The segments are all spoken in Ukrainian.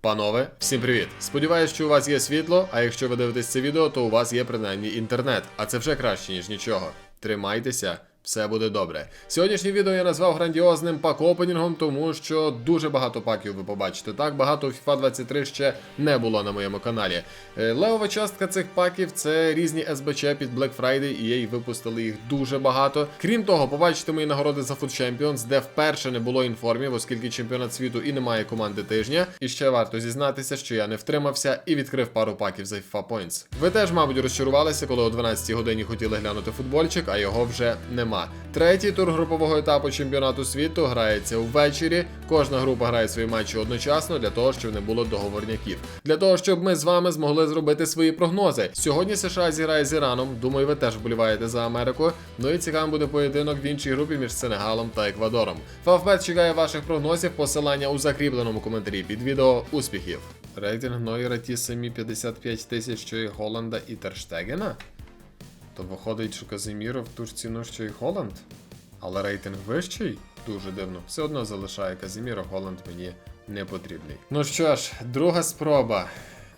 Панове, всім привіт! Сподіваюсь, що у вас є світло, а якщо ви дивитесь це відео, то у вас є принаймні інтернет. А це вже краще, ніж нічого. Тримайтеся, все буде добре. Сьогоднішнє відео я назвав грандіозним пак-опенінгом, тому що дуже багато паків ви побачите. Так багато в FIFA 23 ще не було на моєму каналі. Е, Левова частка цих паків це різні СБЧ під Black Friday, і їй випустили їх дуже багато. Крім того, побачите мої нагороди за Food Champions, де вперше не було інформів, оскільки чемпіонат світу і немає команди тижня. І ще варто зізнатися, що я не втримався і відкрив пару паків за FIFA Points. Ви теж, мабуть, розчарувалися, коли о 12 годині хотіли глянути футбольчик, а його вже нема. Третій тур групового етапу чемпіонату світу грається ввечері. Кожна група грає свої матчі одночасно для того, щоб не було договорняків. Для того, щоб ми з вами змогли зробити свої прогнози. Сьогодні США зіграє з Іраном. Думаю, ви теж вболіваєте за Америку. Ну і цікавим буде поєдинок в іншій групі між Сенегалом та Еквадором. Фавбет чекає ваших прогнозів. Посилання у закріпленому коментарі під відео. Успіхів! Рейтинг Нойера ті самі 55 тисяч, що і Голланда і Терштегена? То виходить, що Казиміро в ту ж ціну, що і Холланд? Але рейтинг вищий? Дуже дивно. Все одно залишає Казіміро, Голланд мені не потрібний. Ну що ж, друга спроба.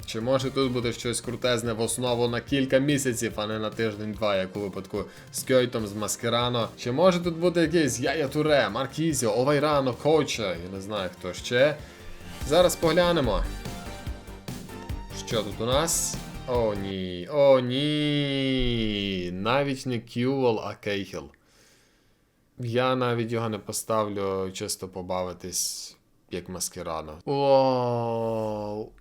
Чи може тут бути щось крутезне в основу на кілька місяців, а не на тиждень-два, як у випадку з Кьойтом, з Маскерано? Чи може тут бути якийсь Яя Туре, Маркізіо, Овайрано, Коуча? Я не знаю хто ще. Зараз поглянемо. Що тут у нас? О, ні. О, ні. Навіть не Кювел, а Кейхіл. Я навіть його не поставлю чисто побавитись, як маскерано. Вау.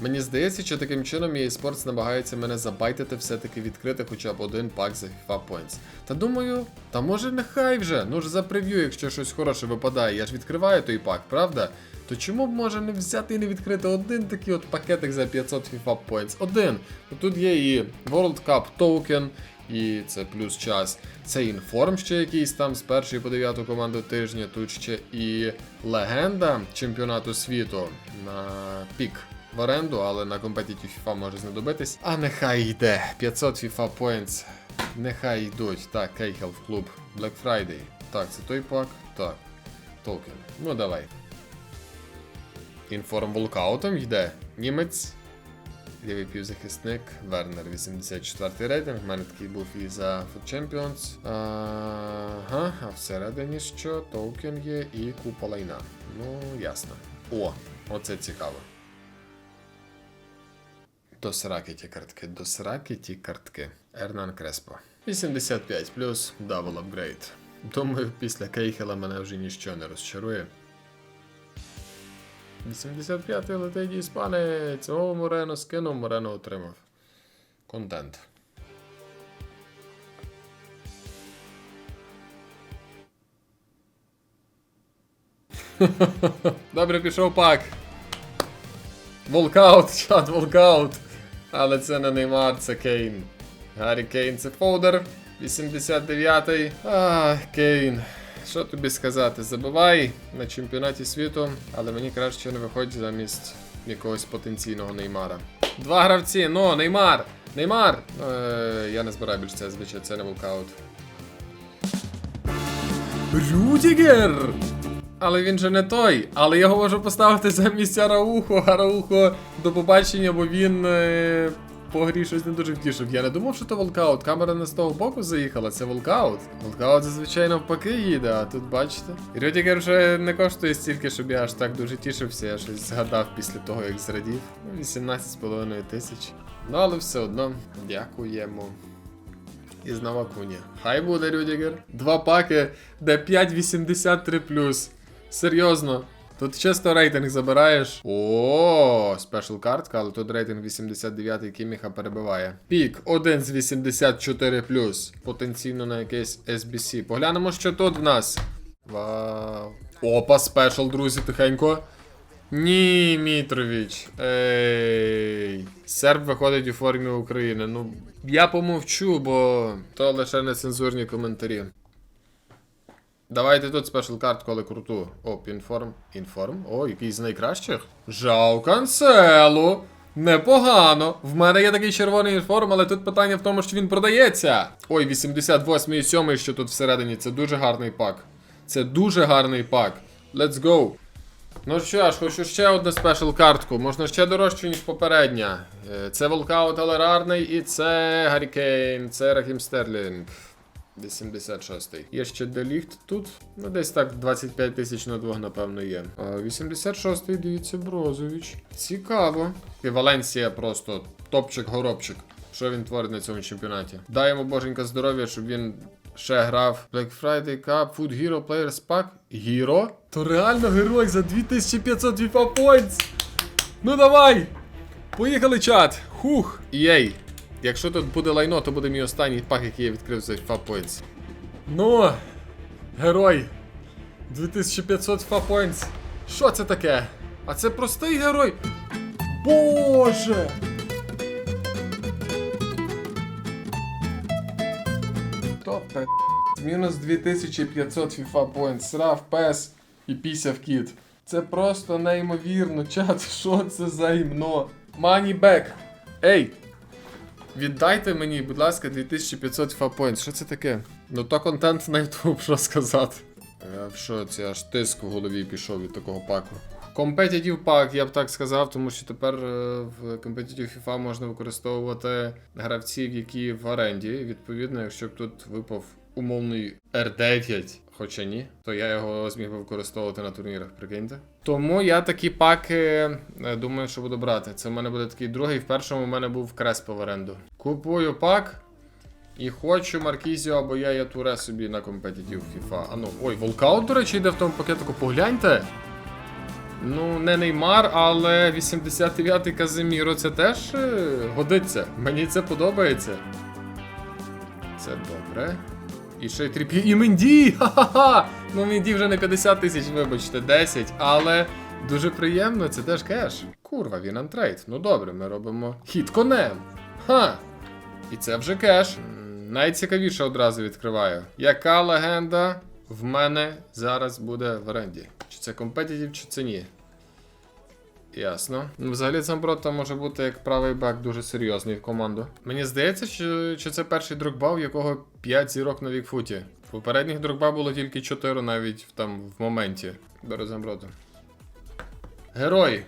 Мені здається, що таким чином EA Sports намагається мене забайтити все-таки відкрити хоча б один пак за FIFA Points. Та думаю, та може нехай вже, ну ж за прев'ю, якщо щось хороше випадає, я ж відкриваю той пак, правда? То чому б може не взяти і не відкрити один такий от пакетик за 500 FIFA Points? Один. Ну, Тут є і World Cup Token, і це плюс час. Це інформ ще якийсь там з першої по дев'яту команду тижня. Тут ще і легенда чемпіонату світу на пік в оренду, але на компетіті FIFA може знадобитись. А нехай йде. 500 FIFA Points. Нехай йдуть. Так, Кейхел в клуб. Black Friday. Так, це той пак. Так. Токен. Ну давай. Інформ волкаутом йде. Німець. Лівий півзахисник, Вернер 84-й рейтинг. В мене такий був і за Food Champions. Ага, а всередині що? Токен є і купа лайна. Ну, ясно. О, оце цікаво. До сраки ті картки, до сраки ті картки. Ернан Креспо. 85 плюс, дабл апгрейд. Думаю, після Кейхела мене вже ніщо не розчарує. 85-й летить іспанець. О, Морено скинув, Морено отримав. Контент. Добре, пішов пак. Волкаут, чат, волкаут. Але це не Неймар, це Кейн. Гаррі Кейн це фолдер. 89-й. Ах, Кейн. Що тобі сказати? Забивай на чемпіонаті світу, але мені краще не виходить замість якогось потенційного Неймара. Два гравці, ну, Неймар! Неймар! Е, я не збираю більше це звичай, це не волкаут. Рюдігер! Але він же не той. Але його можу поставити замість Араухо. Араухо до побачення, бо він е, по грі щось не дуже втішив. Я не думав, що то волкаут. Камера не з того боку заїхала, це волкаут. Волкаут зазвичай навпаки їде, а тут бачите. Рюдігер вже не коштує стільки, щоб я аж так дуже тішився. Я щось згадав після того, як зрадів. Ну, 18,5 тисяч. Ну, але все одно, дякуємо. І знову Акуні. Хай буде Рюдігер. Два паки, де 5,83 Серйозно. Тут чисто рейтинг забираєш. О, спешл картка, але тут рейтинг 89 Кіміха перебиває. Пік 1 з 84 Потенційно на якесь SBC. Поглянемо, що тут в нас. Вау. Опа, спешл, друзі, тихенько. Ні, Мітрович. Ей. Серб виходить у формі України. Ну, я помовчу, бо то лише нецензурні коментарі. Давайте тут спешл картку, але круту. О, інформ. Інформ. О, який з найкращих. Жау канцелу. Непогано. В мене є такий червоний інформ, але тут питання в тому, що він продається. Ой, 88 і 7, що тут всередині. Це дуже гарний пак. Це дуже гарний пак. Let's go. Ну що ж, хочу ще одну спешл картку. Можна ще дорожче, ніж попередня. Е, Це Волкаут Алерарний і це Гаррікейн, це Рахім Стерлінг. 86-й. Є ще деліхт тут. Ну, десь так 25 тисяч на двох, напевно, є. 86-й, дивіться, Брозович. Цікаво. І Валенсія просто топчик-горобчик. Що він творить на цьому чемпіонаті? Дай йому боженька здоров'я, щоб він ще грав. Black Friday Cup, Food Hero Players Pack. Гіро? То реально герой за 2500 FIFA Points! Ну давай! Поїхали, чат! Хух! Єй! Якщо тут буде лайно, то буде мій останній пак, який я відкрив за FIFA Ну, герой! 2500 FIFA Points. Що це таке? А це простий герой. Боже! Тобто, мінус 2500 FIFA Points, срав пес і пісяв кіт. Це просто неймовірно, чат, що це за? Money back. Ей! Віддайте мені, будь ласка, 2500 фапоінт. Що це таке? Ну то контент на YouTube, що сказати. Я шоці, аж тиск в голові пішов від такого паку. Competitive пак, я б так сказав, тому що тепер е, в Competitive FIFA можна використовувати гравців, які в оренді. Відповідно, якщо б тут випав умовний R9, хоча ні, то я його зміг би використовувати на турнірах, прикиньте. Тому я такі паки е, думаю, що буду брати. Це в мене буде такий другий. В першому в мене був Креспо в оренду. Купую пак. І хочу Маркізіо або я Туре собі на компетитив FIFA. А ну, ой, волкаут, до речі, йде в тому пакетику, погляньте. Ну, не Неймар, але 89-й Казиміро це теж е, годиться. Мені це подобається. Це добре. І ще й тріп'є. І Менді! Ха-ха-ха! Ну, Менді вже не 50 тисяч, вибачте, 10, але дуже приємно, це теж кеш. Курва, він антрейд. Ну добре, ми робимо хід конем. Ха! І це вже кеш. Найцікавіше одразу відкриваю. Яка легенда в мене зараз буде в оренді? Чи це компетитів, чи це ні? Ясно. Ну, Взагалі Замброта може бути як правий бак дуже серйозний в команду. Мені здається, що, що це перший другба, у якого 5 зірок на вікфуті. В попередніх другба було тільки 4 навіть там в моменті. Беру Замброту. Герой!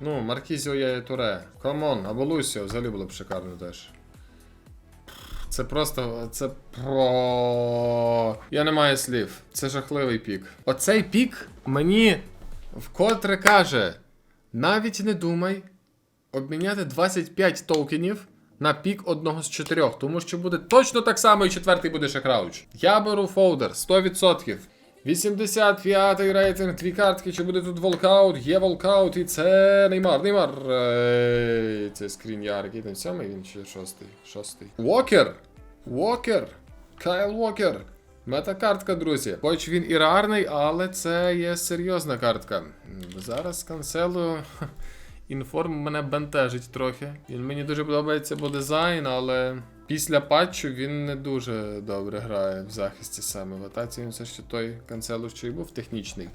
Ну, Маркізіо є Туре. Камон, або Лусіо, взагалі було б шикарно теж. Це просто. Це про. Я не маю слів. Це жахливий пік. Оцей пік мені вкотре каже: навіть не думай обміняти 25 токенів на пік одного з чотирьох, тому що буде точно так само і четвертий буде ще. Я беру фолдер 100%. 85-й рейтинг, дві картки, чи буде тут волкаут, є волкаут, і це Неймар, Неймар. Ей, Це скрін'яр, який там сьомий, він чи шостий? Шостий. Уокер! Уокер! Кайл Уокер! Мета-картка, друзі. Хоч він і рарний, але це є серйозна картка. Зараз канцелу. Інформ мене бентежить трохи. Він мені дуже подобається по дизайн, але після патчу він не дуже добре грає в захисті саме. В атаці він все ще той канцелу, що й був технічний.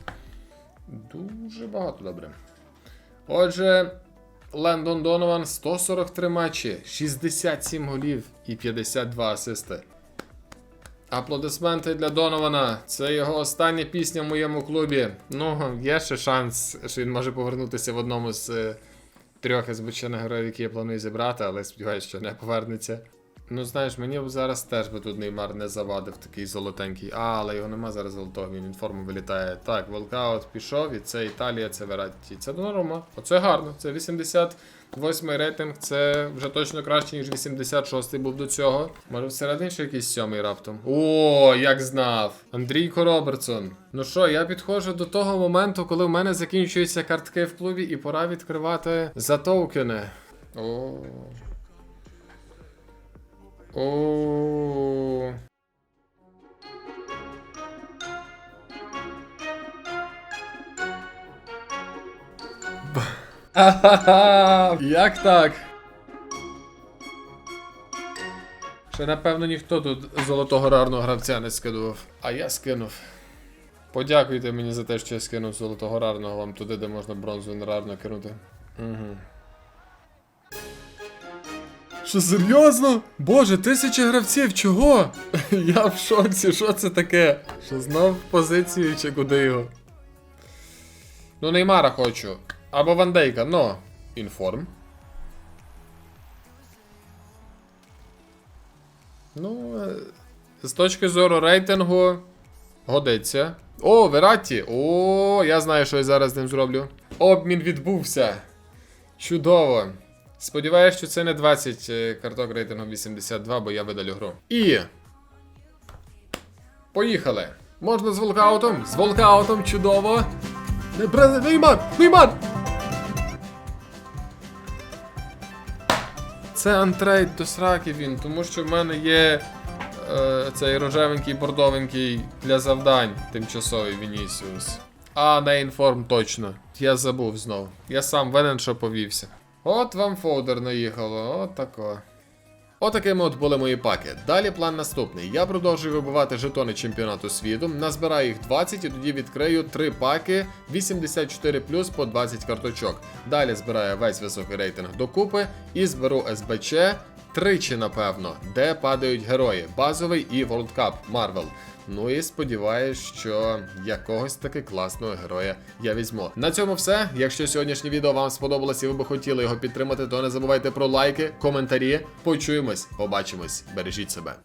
Дуже багато добре. Отже, Лендон Донован 143 матчі, 67 голів і 52 асисти. Аплодисменти для Донована. Це його остання пісня в моєму клубі. Ну, є ще шанс, що він може повернутися в одному з е, трьох звичайних героїв, які я планую зібрати, але сподіваюся, що не повернеться. Ну, знаєш, мені б зараз теж би тут Неймар не завадив такий золотенький. А, але його нема зараз золотого, він інформу вилітає. Так, волкаут пішов, і це Італія, це Вератті. Це норма. Оце гарно. Це 88 рейтинг, це вже точно краще, ніж 86-й був до цього. Може всередині ще якийсь сьомий раптом. О, як знав! Андрійко Робертсон. Ну що, я підходжу до того моменту, коли в мене закінчуються картки в клубі, і пора відкривати за токени. О. О. Ахаха! Як так? Ще напевно ніхто тут золотого рарного гравця не скидував. А я скинув. Подякуйте мені за те, що я скинув золотого рарного вам туди, де можна бронзу рарно кинути. Угу. Що серйозно? Боже, тисяча гравців, чого? Я в шоці, що це таке? Що знов в позицію чи куди його? Ну, Неймара хочу. Або Вандейка, но. Інформ. Ну, е, з точки зору рейтингу. Годиться. О, Вератті! О, я знаю, що я зараз з ним зроблю. Обмін відбувся. Чудово. Сподіваюсь, що це не 20 е, карток рейтингу 82, бо я видалю гру. І. Поїхали. Можна з волкаутом? З волкаутом, чудово. Неймар! Неймар! Це антрейд до сраки він, тому що в мене є е, цей рожевенький бордовенький для завдань тимчасовий Вінісіус. А, на інформ точно. Я забув знову. Я сам винен, що повівся. От вам фоудер наїхало, от тако. Отакими от були мої паки. Далі план наступний. Я продовжую вибивати жетони чемпіонату світу, назбираю їх 20 і тоді відкрию 3 паки 84 плюс по 20 карточок. Далі збираю весь високий рейтинг докупи і зберу СБЧ тричі, напевно, де падають герої: базовий і World Cup Marvel. Ну і сподіваюсь, що якогось таки класного героя я візьму. На цьому все. Якщо сьогоднішнє відео вам сподобалось і ви би хотіли його підтримати, то не забувайте про лайки, коментарі. Почуємось, побачимось, бережіть себе.